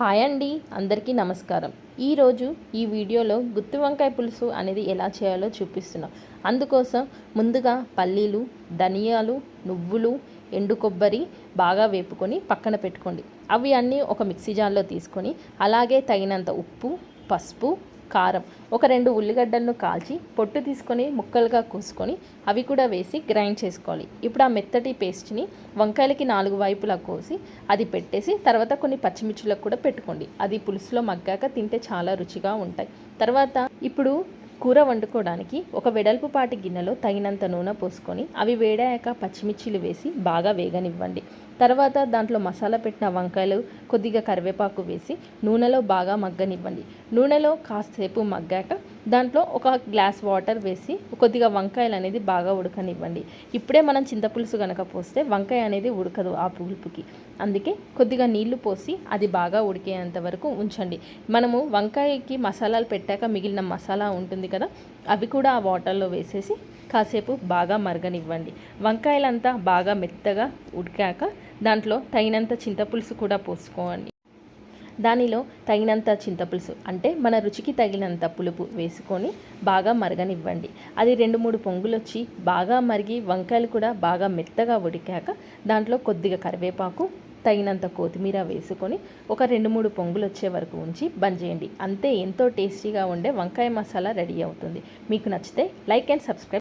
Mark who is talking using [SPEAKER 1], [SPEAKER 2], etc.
[SPEAKER 1] Hi అండి అందరికీ నమస్కారం. ఈరోజు ఈ వీడియోలో గుత్తి వంకాయ పులుసు అనేది ఎలా చేయాలో చూపిస్తున్నాం. అందుకోసం ముందుగా పల్లీలు ధనియాలు నువ్వులు ఎండు కొబ్బరి బాగా వేపుకొని పక్కన పెట్టుకోండి. అవి అన్నీ ఒక మిక్సీ జార్లో తీసుకొని అలాగే తగినంత ఉప్పు పసుపు కారం. ఒక రెండు ఉల్లిగడ్డలను కాల్చి పొట్టు తీసుకొని ముక్కలుగా కోసుకొని అవి కూడా వేసి గ్రైండ్ చేసుకోవాలి. ఇప్పుడు ఆ మెత్తటి పేస్ట్ని వంకాయలకి నాలుగు వైపులా కోసి అది పెట్టేసి తర్వాత కొన్ని పచ్చిమిర్చిలకు కూడా పెట్టుకోండి. అది పులుసులో మగ్గాక తింటే చాలా రుచిగా ఉంటాయి. తర్వాత ఇప్పుడు కూర వండుకోవడానికి ఒక వెడల్పుపాటి గిన్నెలో తగినంత నూనె పోసుకొని అవి వేడాక పచ్చిమిర్చిలు వేసి బాగా వేగనివ్వండి. తర్వాత దాంట్లో మసాలా పెట్టిన వంకాయలు కొద్దిగా కరివేపాకు వేసి నూనెలో బాగా మగ్గనివ్వండి. నూనెలో కాసేపు మగ్గాక దాంట్లో ఒక గ్లాస్ వాటర్ వేసి కొద్దిగా వంకాయలు అనేది బాగా ఉడకనివ్వండి. ఇప్పుడే మనం చింతపులుసు కనుక పోస్తే వంకాయ అనేది ఉడకదు ఆ పులుపుకి. అందుకే కొద్దిగా నీళ్ళు పోసి అది బాగా ఉడికేంత వరకు ఉంచండి. మనము వంకాయకి మసాలాలు పెట్టాక మిగిలిన మసాలా ఉంటుంది కదా అవి కూడా ఆ వాటర్లో వేసేసి కాసేపు బాగా మరగనివ్వండి. వంకాయలంతా బాగా మెత్తగా ఉడికాక దాంట్లో తగినంత చింతపులుసు కూడా పోసుకోండి. దానిలో తగినంత చింతపులుసు అంటే మన రుచికి తగినంత పులుపు వేసుకొని బాగా మరగనివ్వండి. అది రెండు మూడు పొంగులు వచ్చి బాగా మరిగి వంకాయలు కూడా బాగా మెత్తగా ఉడికాక దాంట్లో కొద్దిగా కరివేపాకు తగినంత కొత్తిమీర వేసుకొని ఒక రెండు మూడు పొంగులు వచ్చే వరకు ఉంచి బంద్ చేయండి. అంతే ఎంతో టేస్టీగా ఉండే వంకాయ మసాలా రెడీ అవుతుంది. మీకు నచ్చితే లైక్ అండ్ సబ్స్క్రైబ్